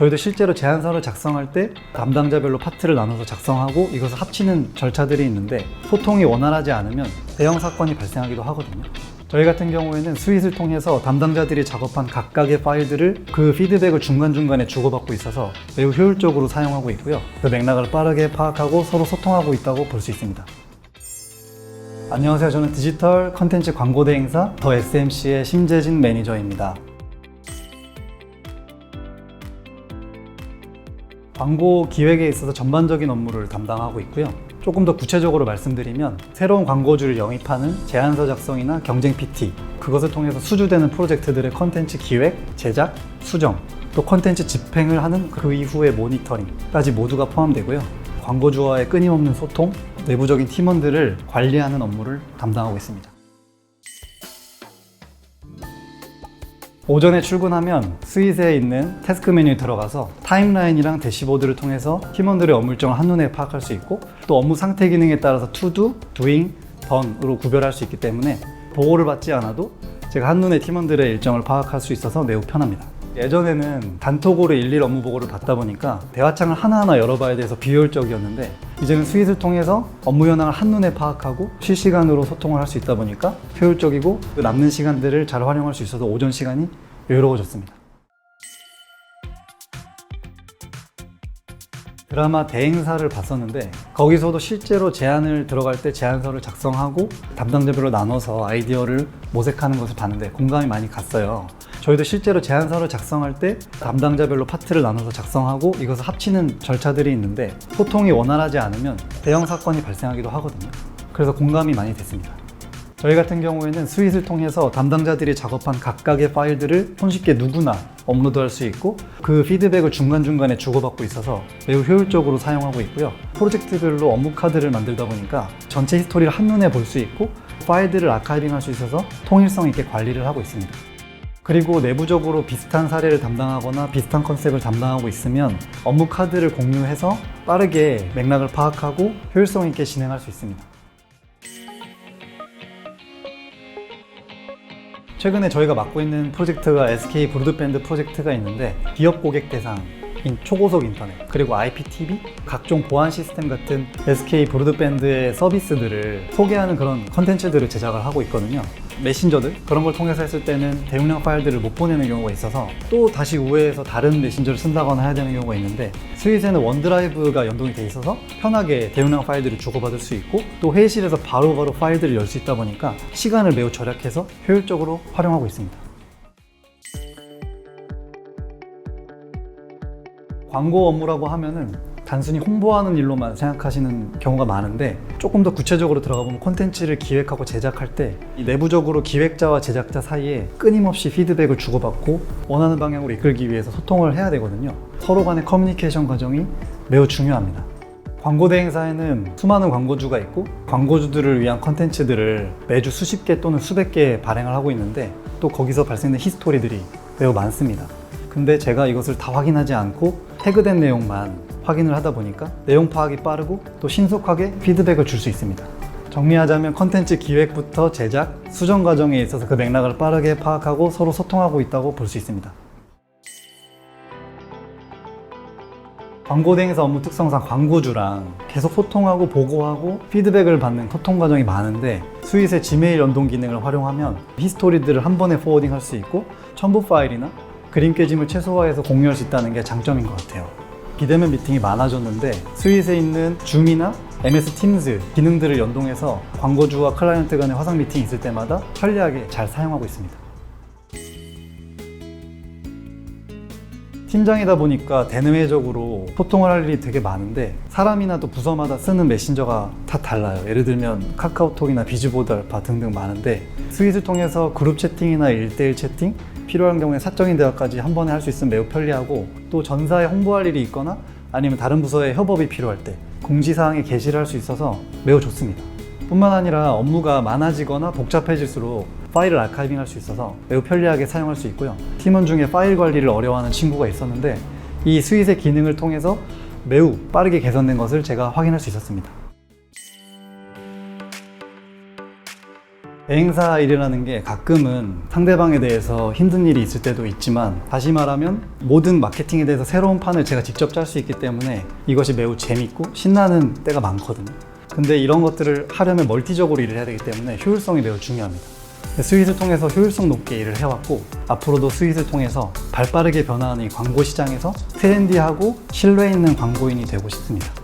저희도 실제로 제안서를 작성할 때 담당자별로 파트를 나눠서 작성하고 이것을 합치는 절차들이 있는데 소통이 원활하지 않으면 대형 사건이 발생하기도 하거든요. 저희 같은 경우에는 스윗을 통해서 담당자들이 작업한 각각의 파일들을 그 피드백을 중간중간에 주고받고 있어서 매우 효율적으로 사용하고 있고요. 그 맥락을 빠르게 파악하고 서로 소통하고 있다고 볼 수 있습니다. 안녕하세요. 저는 디지털 컨텐츠 광고 대행사 더 SMC의 심재진 매니저입니다. 광고 기획에 있어서 전반적인 업무를 담당하고 있고요. 조금 더 구체적으로 말씀드리면 새로운 광고주를 영입하는 제안서 작성이나 경쟁 PT 그것을 통해서 수주되는 프로젝트들의 컨텐츠 기획, 제작, 수정 또 컨텐츠 집행을 하는 그 이후의 모니터링까지 모두가 포함되고요. 광고주와의 끊임없는 소통, 내부적인 팀원들을 관리하는 업무를 담당하고 있습니다. 오전에 출근하면 스윗에 있는 태스크 메뉴에 들어가서 타임라인이랑 대시보드를 통해서 팀원들의 업무 일정을 한눈에 파악할 수 있고 또 업무 상태 기능에 따라서 투두, 두잉, 던으로 구별할 수 있기 때문에 보고를 받지 않아도 제가 한눈에 팀원들의 일정을 파악할 수 있어서 매우 편합니다. 예전에는 단톡으로 일일 업무 보고를 받다 보니까 대화창을 하나하나 열어봐야 돼서 비효율적이었는데 이제는 스윗을 통해서 업무 현황을 한눈에 파악하고 실시간으로 소통을 할 수 있다 보니까 효율적이고 그 남는 시간들을 잘 활용할 수 있어서 오전 시간이 여유로워졌습니다. 드라마 대행사를 봤었는데 거기서도 실제로 제안을 들어갈 때 제안서를 작성하고 담당자별로 나눠서 아이디어를 모색하는 것을 봤는데 공감이 많이 갔어요. 저희도 실제로 제안서를 작성할 때 담당자별로 파트를 나눠서 작성하고 이것을 합치는 절차들이 있는데 소통이 원활하지 않으면 대형 사건이 발생하기도 하거든요. 그래서 공감이 많이 됐습니다. 저희 같은 경우에는 스윗을 통해서 담당자들이 작업한 각각의 파일들을 손쉽게 누구나 업로드할 수 있고 그 피드백을 중간중간에 주고받고 있어서 매우 효율적으로 사용하고 있고요. 프로젝트별로 업무 카드를 만들다 보니까 전체 히스토리를 한눈에 볼 수 있고 파일들을 아카이빙 할 수 있어서 통일성 있게 관리를 하고 있습니다. 그리고 내부적으로 비슷한 사례를 담당하거나 비슷한 컨셉을 담당하고 있으면 업무 카드를 공유해서 빠르게 맥락을 파악하고 효율성 있게 진행할 수 있습니다. 최근에 저희가 맡고 있는 프로젝트가 SK 브로드밴드 프로젝트가 있는데 기업 고객 대상인 초고속 인터넷 그리고 IPTV 각종 보안 시스템 같은 SK 브로드밴드의 서비스들을 소개하는 그런 컨텐츠들을 제작을 하고 있거든요. 메신저들 그런 걸 통해서 했을 때는 대용량 파일들을 못 보내는 경우가 있어서 또 다시 우회해서 다른 메신저를 쓴다거나 해야 되는 경우가 있는데 스윗에는 원드라이브가 연동이 돼 있어서 편하게 대용량 파일들을 주고받을 수 있고 또 회의실에서 바로바로 파일들을 열 수 있다 보니까 시간을 매우 절약해서 효율적으로 활용하고 있습니다. 광고 업무라고 하면은 단순히 홍보하는 일로만 생각하시는 경우가 많은데 조금 더 구체적으로 들어가 보면 콘텐츠를 기획하고 제작할 때이 내부적으로 기획자와 제작자 사이에 끊임없이 피드백을 주고받고 원하는 방향으로 이끌기 위해서 소통을 해야 되거든요. 서로 간의 커뮤니케이션 과정이 매우 중요합니다. 광고 대행사에는 수많은 광고주가 있고 광고주들을 위한 컨텐츠들을 매주 수십 개 또는 수백 개 발행을 하고 있는데 또 거기서 발생된 히스토리들이 매우 많습니다. 근데 제가 이것을 다 확인하지 않고 태그된 내용만 확인을 하다 보니까 내용 파악이 빠르고 또 신속하게 피드백을 줄 수 있습니다. 정리하자면 컨텐츠 기획부터 제작, 수정 과정에 있어서 그 맥락을 빠르게 파악하고 서로 소통하고 있다고 볼 수 있습니다. 광고 대행사 업무 특성상 광고주랑 계속 소통하고 보고하고 피드백을 받는 소통 과정이 많은데 스윗의 지메일 연동 기능을 활용하면 히스토리들을 한 번에 포워딩 할 수 있고 첨부 파일이나 그림 깨짐을 최소화해서 공유할 수 있다는 게 장점인 것 같아요. 비대면 미팅이 많아졌는데 스윗에 있는 줌이나 MS 팀즈 기능들을 연동해서 광고주와 클라이언트 간의 화상 미팅이 있을 때마다 편리하게 잘 사용하고 있습니다. 팀장이다 보니까 대내외적으로 소통을 할 일이 되게 많은데 사람이나 또 부서마다 쓰는 메신저가 다 달라요. 예를 들면 카카오톡이나 비즈보드 알파 등등 많은데 스윗을 통해서 그룹 채팅이나 1대1 채팅 필요한 경우에 사적인 대화까지 한 번에 할 수 있으면 매우 편리하고 또 전사에 홍보할 일이 있거나 아니면 다른 부서의 협업이 필요할 때 공지사항에 게시를 할 수 있어서 매우 좋습니다. 뿐만 아니라 업무가 많아지거나 복잡해질수록 파일을 아카이빙 할 수 있어서 매우 편리하게 사용할 수 있고요. 팀원 중에 파일 관리를 어려워하는 친구가 있었는데 이 스윗의 기능을 통해서 매우 빠르게 개선된 것을 제가 확인할 수 있었습니다. 행사 일이라는 게 가끔은 상대방에 대해서 힘든 일이 있을 때도 있지만 다시 말하면 모든 마케팅에 대해서 새로운 판을 제가 직접 짤 수 있기 때문에 이것이 매우 재밌고 신나는 때가 많거든요. 근데 이런 것들을 하려면 멀티적으로 일을 해야 되기 때문에 효율성이 매우 중요합니다. 스윗을 통해서 효율성 높게 일을 해왔고 앞으로도 스윗을 통해서 발빠르게 변화하는 이 광고 시장에서 트렌디하고 신뢰 있는 광고인이 되고 싶습니다.